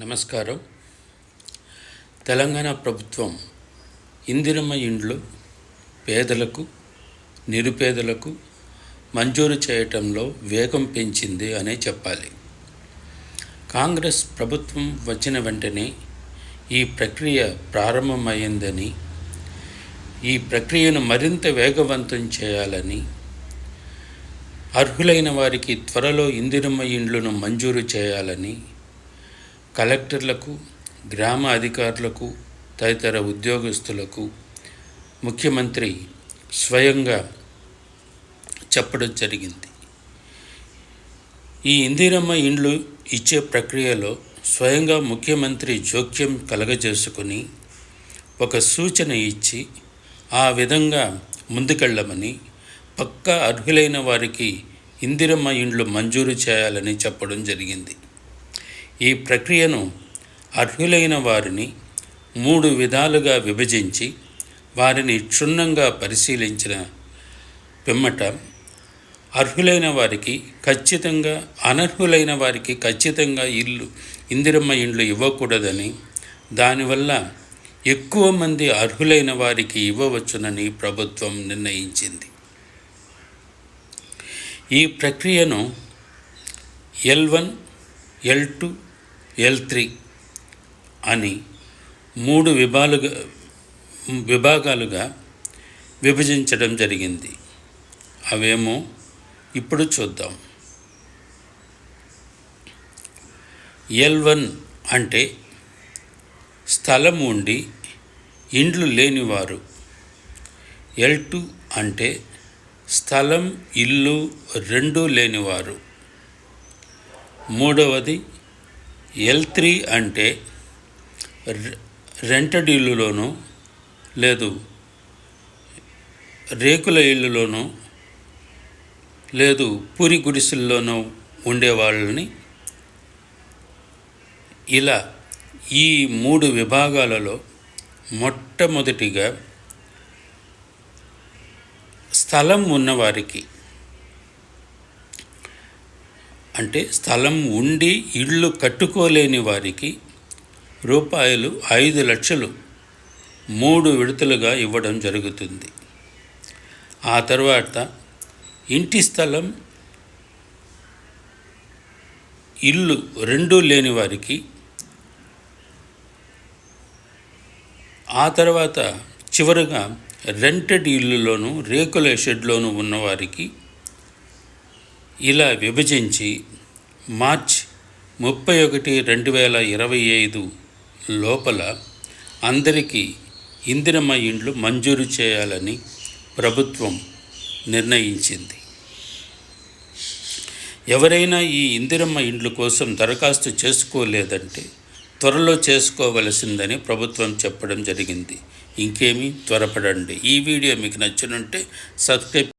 నమస్కారం. తెలంగాణ ప్రభుత్వం ఇందిరమ్మ ఇండ్లు పేదలకు నిరుపేదలకు మంజూరు చేయటంలో వేగం పెంచింది అనే చెప్పాలి. కాంగ్రెస్ ప్రభుత్వం వచ్చిన వెంటనే ఈ ప్రక్రియ ప్రారంభమైందని ఈ ప్రక్రియను మరింత వేగవంతం చేయాలని అర్హులైన వారికి త్వరలో ఇందిరమ్మ ఇండ్లను మంజూరు చేయాలని కలెక్టర్లకు గ్రామ అధికారులకు తదితర ఉద్యోగస్తులకు ముఖ్యమంత్రి స్వయంగా చెప్పడం జరిగింది. ఈ ఇందిరమ్మ ఇండ్లు ఇచ్చే ప్రక్రియలో స్వయంగా ముఖ్యమంత్రి జోక్యం కలగజేసుకుని ఒక సూచన ఇచ్చి ఆ విధంగా ముందుకెళ్ళమని పక్కా అర్హులైన వారికి ఇందిరమ్మ ఇండ్లు మంజూరు చేయాలని చెప్పడం జరిగింది. ఈ ప్రక్రియను అర్హులైన వారిని మూడు విధాలుగా విభజించి వారిని క్షుణ్ణంగా పరిశీలించిన పిమ్మట అర్హులైన వారికి ఖచ్చితంగా అనర్హులైన వారికి ఖచ్చితంగా ఇల్లు ఇందిరమ్మ ఇండ్లు ఇవ్వకూడదని దానివల్ల ఎక్కువ మంది అర్హులైన వారికి ఇవ్వవచ్చునని ప్రభుత్వం నిర్ణయించింది. ఈ ప్రక్రియను L one L two L three అని మూడు విభాలుగా విభాగాలుగా విభజించడం జరిగింది. అవేమో ఇప్పుడు చూద్దాం. ఎల్ వన్ అంటే స్థలం ఉండి ఇండ్లు లేనివారు. ఎల్ టూ అంటే స్థలం ఇల్లు రెండూ లేనివారు. మూడవది ఎల్ త్రీ అంటే రె- రెంటెడ్ ఇల్లులోనూ లేదు రేకుల ఇల్లులోనూ లేదు పూరి గుడిసెల్లోనూ ఉండేవాళ్ళని ఇలా ఈ మూడు విభాగాలలో మొట్టమొదటిగా స్థలం ఉన్నవారికి అంటే స్థలం ఉండి ఇళ్ళు కట్టుకోలేని వారికి రూపాయలు ఐదు లక్షలు మూడు విడతలుగా ఇవ్వడం జరుగుతుంది. ఆ తర్వాత ఇంటి స్థలం ఇల్లు రెండూ లేని వారికి ఆ తర్వాత చివరగా రెంటెడ్ ఇల్లులోను రేకుల షెడ్లోను ఉన్నవారికి ఇలా విభజించి మార్చ్ ముప్పై ఒకటి రెండు వేల ఇరవై ఐదు లోపల అందరికీ ఇందిరమ్మ ఇండ్లు మంజూరు చేయాలని ప్రభుత్వం నిర్ణయించింది. ఎవరైనా ఈ ఇందిరమ్మ ఇండ్ల కోసం దరఖాస్తు చేసుకోలేదంటే త్వరలో చేసుకోవలసిందని ప్రభుత్వం చెప్పడం జరిగింది. ఇంకేమీ త్వరపడండి. ఈ వీడియో మీకు నచ్చినుంటే సబ్స్క్రైబ్